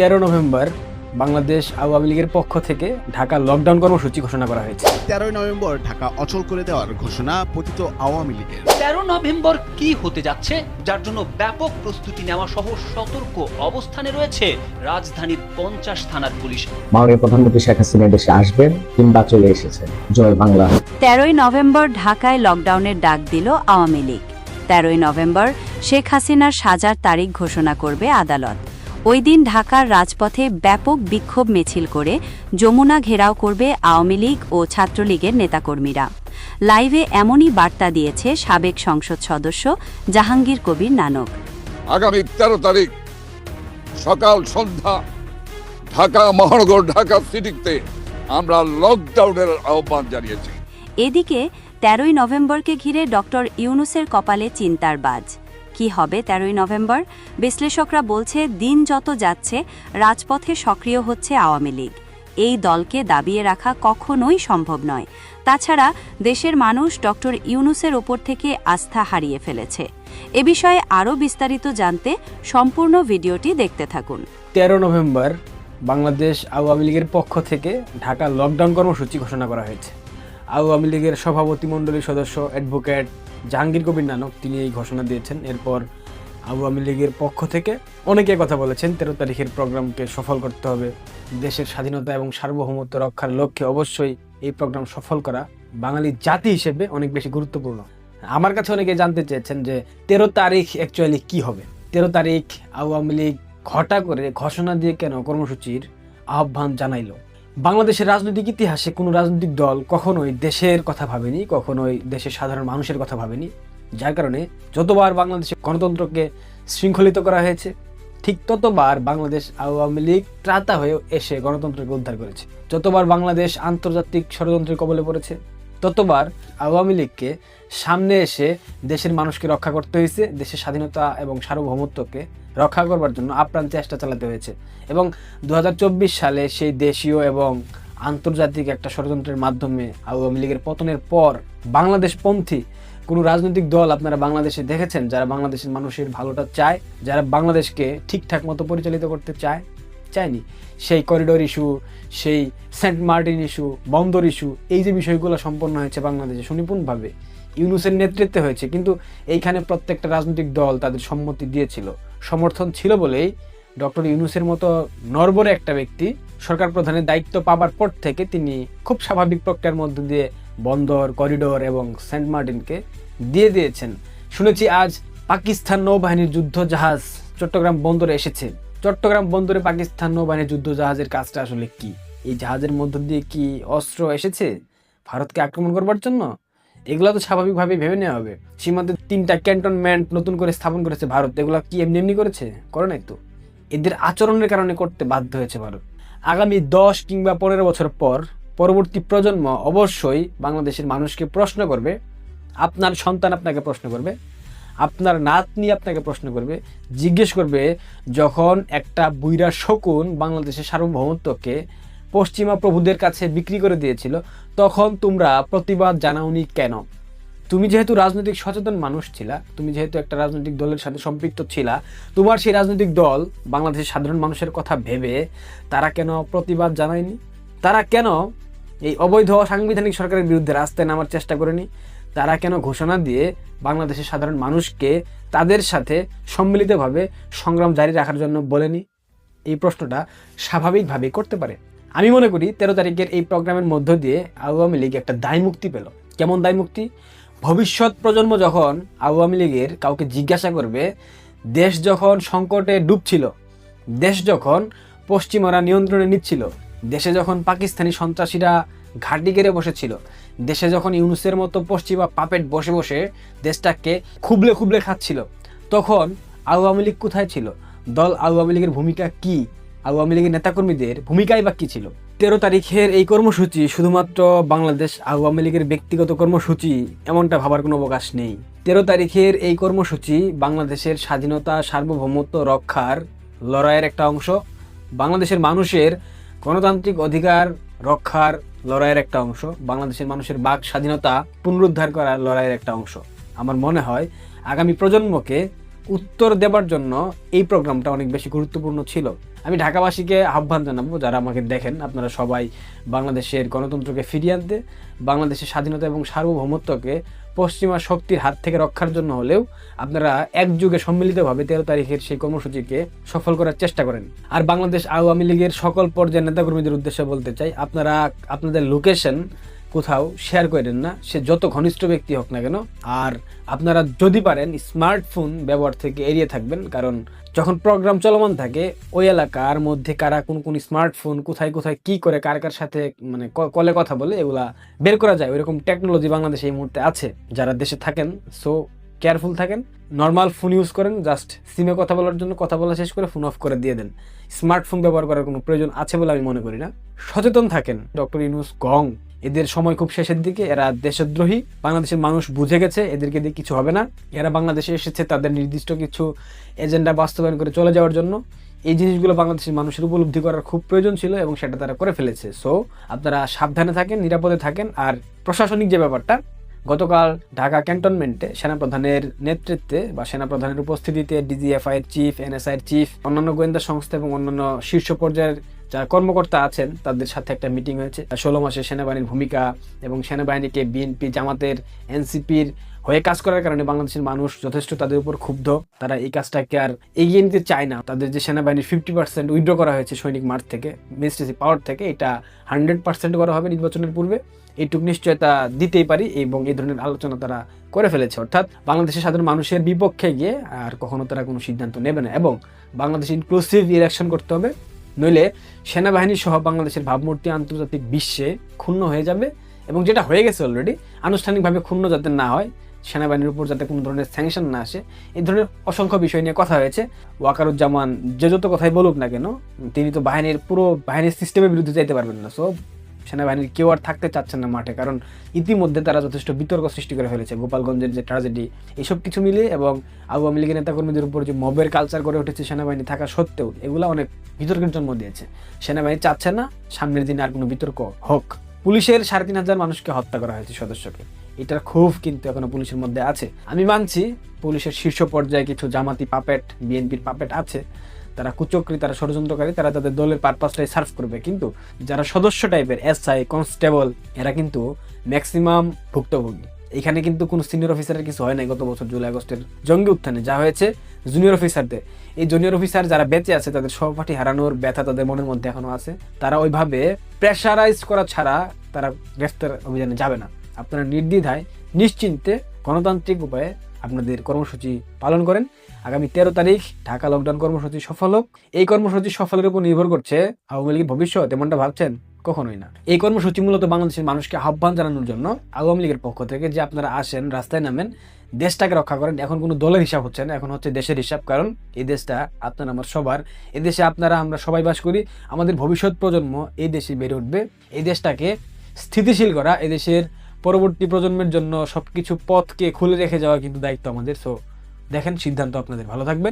তেরো নভেম্বর বাংলাদেশ আওয়ামী লীগের পক্ষ থেকে ঢাকা লকডাউন কর্মসূচি ঘোষণা করা হয়েছে। তেরোই নভেম্বর ঢাকা অচল করে দেওয়ার ঘোষণা পতিত আওয়ামী লীগের। তেরো নভেম্বর কি হতে যাচ্ছে? যার জন্য ব্যাপক প্রস্তুতি নেওয়া সহ সতর্ক অবস্থানে রয়েছে রাজধানীর পঞ্চাশ থানার পুলিশ। মাননীয় প্রধানমন্ত্রী শেখ হাসিনা দেশে আসবেন কিংবা চলে এসেছেন। জয় বাংলা। তেরোই নভেম্বর ঢাকায় লকডাউনের ডাক দিল আওয়ামী লীগ। তেরোই নভেম্বর শেখ হাসিনার সাজার তারিখ ঘোষণা করবে আদালত। ওই দিন ঢাকার রাজপথে ব্যাপক বিক্ষোভ মিছিল করে যমুনা ঘেরাও করবে আওয়ামী লীগ ও ছাত্রলীগের নেতাকর্মীরা। লাইভে এমনই বার্তা দিয়েছে সাবেক সংসদ সদস্য জাহাঙ্গীর কবির নানক। আগামী তেরো তারিখ সকাল সন্ধ্যা ঢাকা মহানগর ঢাকা সিটিতে আমরা লকডাউনের আহ্বান জানিয়েছি। এদিকে তেরোই নভেম্বরকে ঘিরে ডক্টর ইউনুসের কপালে চিন্তার বাজ। কি হবে তেরোই নভেম্বর? বিশ্লেষকরা বলছে, দিন যত যাচ্ছে, রাজপথে সক্রিয় হচ্ছে আওয়ামী লীগ। এই দলকে দাবিয়ে রাখা কখনোই সম্ভব নয়। তাছাড়া, দেশের মানুষ ডক্টর ইউনুসের ওপর থেকে আস্থা হারিয়ে ফেলেছে। এ বিষয়ে আরও বিস্তারিত জানতে সম্পূর্ণ ভিডিওটি দেখতে থাকুন। তেরো নভেম্বর বাংলাদেশ আওয়ামী লীগের পক্ষ থেকে ঢাকা লকডাউন কর্মসূচি ঘোষণা করা হয়েছে। আওয়ামী লীগের সভাপতি মণ্ডলীর সদস্য, অ্যাডভোকেট জাহাঙ্গীর কবির নানক তিনি এই ঘোষণা দিয়েছেন। এরপর আওয়ামী লীগের পক্ষ থেকে অনেকে কথা বলেছেন, তেরো তারিখের প্রোগ্রামকে সফল করতে হবে। দেশের স্বাধীনতা এবং সার্বভৌমত্ব রক্ষার লক্ষ্যে অবশ্যই এই প্রোগ্রাম সফল করা বাঙালি জাতি হিসেবে অনেক বেশি গুরুত্বপূর্ণ। আমার কাছে অনেকে জানতে চেয়েছেন যে তেরো তারিখ অ্যাকচুয়ালি কি হবে? তেরো তারিখ আওয়ামী লীগ ঘটা করে ঘোষণা দিয়ে কেন কর্মসূচির আহ্বান জানাইলো? বাংলাদেশের রাজনৈতিক ইতিহাসে কোনো রাজনৈতিক দল কখনোই দেশের কথা ভাবেনি, কখনোই দেশের সাধারণ মানুষের কথা ভাবেনি, যার কারণে যতবার বাংলাদেশের গণতন্ত্রকে শৃঙ্খলিত করা হয়েছে, ঠিক ততবার বাংলাদেশ আওয়ামী লীগ ত্রাতা হয়ে এসে গণতন্ত্রকে উদ্ধার করেছে। যতবার বাংলাদেশ আন্তর্জাতিক ষড়যন্ত্রের কবলে পড়েছে, ততবার আওয়ামী লীগকে সামনে এসে দেশের মানুষকে রক্ষা করতে হয়েছে, দেশের স্বাধীনতা এবং সার্বভৌমত্বকে রক্ষা করবার জন্য আপ্রাণ চেষ্টা চালাতে হয়েছে। এবং দু হাজার চব্বিশ সালে সেই দেশীয় এবং আন্তর্জাতিক একটা ষড়যন্ত্রের মাধ্যমে আওয়ামী লীগের পতনের পর বাংলাদেশপন্থী কোনো রাজনৈতিক দল আপনারা বাংলাদেশে দেখেছেন? যারা বাংলাদেশের মানুষের ভালোটা চায়, যারা বাংলাদেশকে ঠিকঠাক মতো পরিচালিত করতে চায়, চায়নি। সেই করিডোর ইস্যু সেই সেন্ট মার্টিন ইস্যু বন্দর ইস্যু এই যে বিষয়গুলো সম্পন্ন হয়েছে বাংলাদেশে, সুনিপুণভাবে। ইউনুসের নেতৃত্বে হয়েছে, কিন্তু এইখানে প্রত্যেকটা রাজনৈতিক দল তাদের সম্মতি দিয়েছিল। সমর্থন ছিল বলেই ডক্টর ইউনুসের মতো নরবরে একটা ব্যক্তি সরকার প্রধানের দায়িত্ব পাবার পর থেকে তিনি খুব স্বাভাবিক প্রক্রিয়ার মধ্য দিয়ে বন্দর, করিডোর এবং সেন্ট মার্টিনকে দিয়ে দিয়েছেন। শুনেছি আজ পাকিস্তান নৌবাহিনীর যুদ্ধ জাহাজ চট্টগ্রাম বন্দরে এসেছে। চট্টগ্রাম বন্দরে পাকিস্তান নৌবাহিনীর যুদ্ধ জাহাজের কাজটা আসলে কি? এই জাহাজের মধ্য দিয়ে কি অস্ত্র এসেছে? ভারতকে আক্রমণ করবার জন্য? এগুলো তো স্বাভাবিকভাবে ভেবে নেওয়া হবে। সীমান্তে তিনটা ক্যান্টনমেন্ট নতুন করে স্থাপন করেছে ভারত। এগুলো কি এমনি এমনি করেছে? করে নাই তো। এদের আচরণের কারণে করতে বাধ্য হয়েছে ভারত। আগামী দশ কিংবা পনেরো বছর পর পরবর্তী প্রজন্ম অবশ্যই বাংলাদেশের মানুষকে প্রশ্ন করবে, আপনার সন্তান আপনাকে প্রশ্ন করবে, আপনার নাতনি আপনাকে প্রশ্ন করবে, জিজ্ঞেস করবে যখন একটা বুইরা শকুন বাংলাদেশের সার্বভৌমত্বকে পশ্চিমা প্রভুদের কাছে বিক্রি করে দিয়েছিল, তখন তোমরা প্রতিবাদ জানাওনি কেন? তুমি যেহেতু রাজনৈতিক সচেতন মানুষ ছিলা, তুমি যেহেতু একটা রাজনৈতিক দলের সাথে সম্পৃক্ত ছিলা, তোমার সেই রাজনৈতিক দল বাংলাদেশের সাধারণ মানুষের কথা ভেবে তারা কেন প্রতিবাদ জানায়নি? তারা কেন এই অবৈধ সাংবিধানিক সরকারের বিরুদ্ধে রাস্তায় নামার চেষ্টা করেনি? তারা কেন ঘোষণা দিয়ে বাংলাদেশের সাধারণ মানুষকে তাদের সাথে সম্মিলিতভাবে সংগ্রাম জারি রাখার জন্য বলেনি? এই প্রশ্নটা স্বাভাবিকভাবেই করতে পারে। আমি মনে করি তেরো তারিখের এই প্রোগ্রামের মধ্য দিয়ে আওয়ামী লীগ একটা দায় মুক্তি পেল। কেমন দায় মুক্তি ভবিষ্যৎ প্রজন্ম যখন আওয়ামী লীগের কাউকে জিজ্ঞাসা করবে, দেশ যখন সংকটে ডুবছিল, দেশ যখন পশ্চিমারা নিয়ন্ত্রণে নিচ্ছিল, দেশে যখন পাকিস্তানি সন্ত্রাসীরা ঘাঁটি গেড়ে বসেছিল, দেশে যখন ইউনুসের মতো পশ্চিমা পাপেট বসে বসে দেশটাকে খুবলে খুবলে খাচ্ছিল, তখন আওয়ামী লীগ কোথায় ছিল? দল আওয়ামী লীগের ভূমিকা কি? আওয়ামী লীগের নেতাকর্মীদের ভূমিকাই বা ছিল? তেরো তারিখের এই কর্মসূচি শুধুমাত্র বাংলাদেশ আওয়ামী লীগের ব্যক্তিগত কর্মসূচি এমনটা ভাবার কোনো অবকাশ নেই। তেরো তারিখের এই কর্মসূচি বাংলাদেশের স্বাধীনতা, সার্বভৌমত্ব রক্ষার লড়াইয়ের একটা অংশ। বাংলাদেশের মানুষের গণতান্ত্রিক অধিকার রক্ষার লড়াইয়ের একটা অংশ। বাংলাদেশের মানুষের বাক স্বাধীনতা পুনরুদ্ধার করার লড়াইয়ের একটা অংশ। আমার মনে হয় আগামী প্রজন্মকে উত্তর দেবার জন্য এই প্রোগ্রামটা অনেক বেশি গুরুত্বপূর্ণ ছিল। আমি ঢাকাবাসীকে আহ্বান জানাব, যারা আমাকে দেখেন, আপনারা সবাই বাংলাদেশের গণতন্ত্রকে ফিরিয়ে আনতে, বাংলাদেশের স্বাধীনতা এবং সার্বভৌমত্বকে পশ্চিমা শক্তির হাত থেকে রক্ষার জন্য হলেও আপনারা একযুগে সম্মিলিতভাবে তেরো তারিখের সেই কর্মসূচিকে সফল করার চেষ্টা করেন। আর বাংলাদেশ আওয়ামী লীগের সকল পর্যায়ের নেতাকর্মীদের উদ্দেশ্যে বলতে চাই, আপনারা, আপনাদের লোকেশন কোথাও শেয়ার করেন না, সে যত ঘনিষ্ঠ ব্যক্তি হোক না কেন। আর আপনারা যদি পারেন স্মার্টফোন ব্যবহার থেকে এড়িয়ে থাকবেন, কারণ যখন প্রোগ্রাম চলমান থাকে, ওই এলাকার মধ্যে কারা কোন কোন স্মার্টফোন কোথায় কোথায় কি করে, কার কার সাথে মানে কলে কথা বলে, এগুলা বের করা যায়। ওইরকম টেকনোলজি বাংলাদেশে এই মুহূর্তে আছে। যারা দেশে থাকেন সো কেয়ারফুল থাকেন নর্মাল ফোন ইউজ করেন জাস্ট সিমে কথা বলার জন্য কথা বলা শেষ করে ফোন অফ করে দিয়ে দেন। স্মার্টফোন ব্যবহার করার কোনো প্রয়োজন আছে বলে আমি মনে করি না। সচেতন থাকেন ডক্টর ইনুস গং। এদের সময় খুব শেষের দিকে, এরা দেশদ্রোহী, বাংলাদেশের মানুষ বুঝে গেছে, এদেরকে দিয়ে কিছু হবে না। এরা বাংলাদেশে এসেছে তাদের নির্দিষ্ট কিছু এজেন্ডা বাস্তবায়ন করে চলে যাওয়ার জন্য। এই জিনিসগুলো বাংলাদেশের মানুষের উপলব্ধি করার খুব প্রয়োজন ছিল এবং সেটা তারা করে ফেলেছে। সো আপনারা সাবধানে থাকেন, নিরাপদে থাকেন, আর প্রশাসনিক যে ব্যাপারটা গতকাল ঢাকা ক্যান্টনমেন্টে সেনাপ্রধানের নেতৃত্বে বা সেনাপ্রধানের উপস্থিতিতে ডিজিএফআই এর চিফ এনএসআই এর চিফ, অন্যান্য গোয়েন্দা সংস্থা এবং অন্যান্য শীর্ষ পর্যায়ের যারা কর্মকর্তা আছেন, তাদের সাথে একটা মিটিং হয়েছে। ষোলো মাসে সেনাবাহিনীর ভূমিকা এবং সেনাবাহিনীকে বিএনপি জামাতের এনসিপির হয়ে কাজ করার কারণে বাংলাদেশের মানুষ যথেষ্ট তাদের উপর ক্ষুব্ধ। তারা এই কাজটাকে আর এগিয়ে নিতে চায় না। তাদের যে সেনাবাহিনীর ফিফটি পার্সেন্ট উইথড্র করা হয়েছে সৈনিক মাঠ থেকে মিনিস্ট্রেসি পাওয়ার থেকে, এটা হান্ড্রেড পার্সেন্ট করা হবে নির্বাচনের পূর্বে। এইটুকু নিশ্চয়তা দিতেই পারি এবং এই ধরনের আলোচনা তারা করে ফেলেছে। অর্থাৎ বাংলাদেশের সাধারণ মানুষের বিপক্ষে গিয়ে আর কখনো তারা কোনো সিদ্ধান্ত নেবে না এবং বাংলাদেশ ইনক্লুসিভ ইলেকশন করতে হবে, নইলে সেনাবাহিনী সহ বাংলাদেশের ভাবমূর্তি আন্তর্জাতিক বিশ্বে ক্ষুণ্ণ হয়ে যাবে এবং যেটা হয়ে গেছে অলরেডি আনুষ্ঠানিকভাবে ক্ষুণ্ণ যাতে না হয়, সেনাবাহিনীর উপর যাতে কোনো ধরনের স্যাংশন না আসে, এই ধরনের অসংখ্য বিষয় নিয়ে কথা হয়েছে। ওয়াকারুজ্জামান যে যত কথাই বলুক না কেন, তিনি তো বাহিনীর পুরো বাহিনীর সিস্টেমের বিরুদ্ধে যাইতে পারবেন না। সো সেনাবাহিনীর কেউ আর থাকতে চাচ্ছেন না মাঠে, কারণ ইতিমধ্যে তারা যথেষ্ট বিতর্ক সৃষ্টি করে ফেলেছে। গোপালগঞ্জের যে ট্র্যাজেডি এইসব কিছু মিলিয়ে এবং আওয়ামী লীগের নেতাকর্মীদের উপর যে মবের কালচার গড়ে উঠেছে সেনাবাহিনী থাকা সত্ত্বেও, এগুলো অনেক বিতর্কের জন্ম দিয়েছে। সেনাবাহিনী চাচ্ছে না, সামনের দিনে আর কোনো বিতর্ক হোক। পুলিশের সাড়ে তিন হাজার মানুষকে হত্যা করা হয়েছে সদস্যকে। এটার ক্ষোভ কিন্তু এখনও পুলিশের মধ্যে আছে। আমি মানছি পুলিশের শীর্ষ পর্যায়ে কিছু জামাতি, পাপেট, বিএনপির পাপেট আছে তারা কুচক্রী, তারা ষড়যন্ত্রকারী, তারা তাদের দলের পারপাসটাই সার্ভ করবে। কিন্তু যারা সদস্য টাইপের এসআই কনস্টেবল এরা কিন্তু ম্যাক্সিমাম ভুক্তভোগী। এখানে কিন্তু কোনো সিনিয়র অফিসারের কিছু হয় নাই গত বছর জুলাই আগস্টের জঙ্গি উত্থানে। যা হয়েছে জুনিয়র অফিসারদের এই জুনিয়র অফিসার যারা বেঁচে আছে, তাদের সহপাঠী হারানোর ব্যথা তাদের মনের মধ্যে এখনও আছে। তারা ওইভাবে প্রেশারাইজ করা ছাড়া তারা গ্রেফতার অভিযানে যাবে না। আপনারা নির্দ্বিধায়, নিশ্চিন্তে গণতান্ত্রিক উপায়ে আপনাদের কর্মসূচি পালন করেন। আগামী তেরো তারিখ ঢাকা লকডাউন কর্মসূচি সফল হোক। এই কর্মসূচি সফলের উপর নির্ভর করছে আওয়ামী লীগের ভবিষ্যৎ, এমনটা ভাবছেন? কখনোই না। এই কর্মসূচি মূলত বাংলাদেশের মানুষকে আহ্বান জানানোর জন্য আওয়ামী লীগের পক্ষ থেকে যে আপনারা আসেন, রাস্তায় নামেন, দেশটাকে রক্ষা করেন, এখন কোনো দলের হিসাব হচ্ছে না, এখন হচ্ছে দেশের হিসাব। কারণ এই দেশটা আপনার, আমার সবার। এই দেশে আপনারা, আমরা সবাই বাস করি, আমাদের ভবিষ্যৎ প্রজন্ম এই দেশে বেড়ে উঠবে। এই দেশটাকে স্থিতিশীল করা, এই দেশের পরবর্তী প্রজন্মের জন্য সবকিছু পথকে খুলে রেখে যাওয়া কিন্তু দায়িত্ব আমাদের। সো দেখেন সিদ্ধান্ত আপনাদের। ভালো থাকবে